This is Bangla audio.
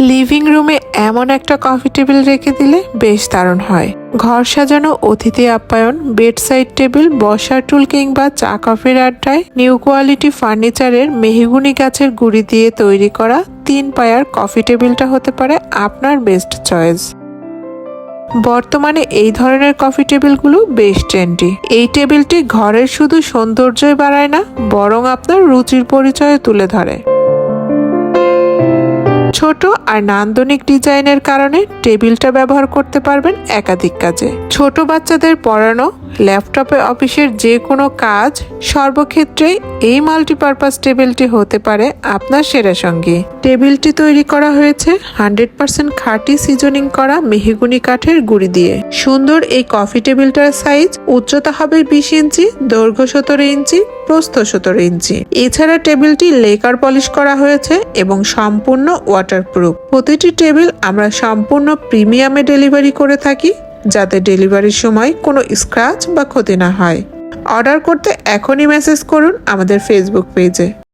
লিভিং রুমে এমন একটা কফি টেবিল রেখে দিলে বেশ দারুণ হয়। ঘর সাজানো, অতিথি আপ্যায়ন বেড সাইড টেবিল, বসার টুল কিংবা চা কফির আড্ডায় নিউ কোয়ালিটি ফার্নিচারের মেহগুনি গাছের গুড়ি দিয়ে তৈরি করা তিন পায়ার কফি টেবিলটা হতে পারে আপনার বেস্ট চয়েস। বর্তমানে এই ধরনের কফি টেবিলগুলো বেশ ট্রেন্ডি। এই টেবিলটি ঘরের শুধু সৌন্দর্যই বাড়ায় না, বরং আপনার রুচির পরিচয় তুলে ধরে। ছোট আর নান্দনিক ডিজাইনের কারণে টেবিলটা ব্যবহার করতে পারবেন একাধিক কাজে। ছোট বাচ্চাদের পড়ানো ল্যাপটপে অফিসের যে কোনো কাজ সর্বক্ষেত্রে এই মাল্টিপারপাস টেবিলটি হতে পারে আপনার সেরা সঙ্গী। টেবিলটি তৈরি করা হয়েছে হান্ড্রেড পার্সেন্ট খাঁটি সিজনিং করা মেহগুনি কাঠের গুড়ি দিয়ে। সুন্দর এই কফি টেবিলটার সাইজ উচ্চতা হবে বিশ ইঞ্চি, দৈর্ঘ্য সতেরো ইঞ্চি, প্রস্থ সতেরো ইঞ্চি। এছাড়া টেবিলটি লেকার পলিশ করা হয়েছে এবং সম্পূর্ণ ওয়াটারপ্রুফ। প্রতিটি টেবিল আমরা সম্পূর্ণ প্রিমিয়ামে ডেলিভারি করে থাকি। যাতে ডেলিভারির সময় কোনো স্ক্র্যাচ বা ক্ষতি না হয়। অর্ডার করতে এখনই মেসেজ করুন আমাদের ফেসবুক পেজে।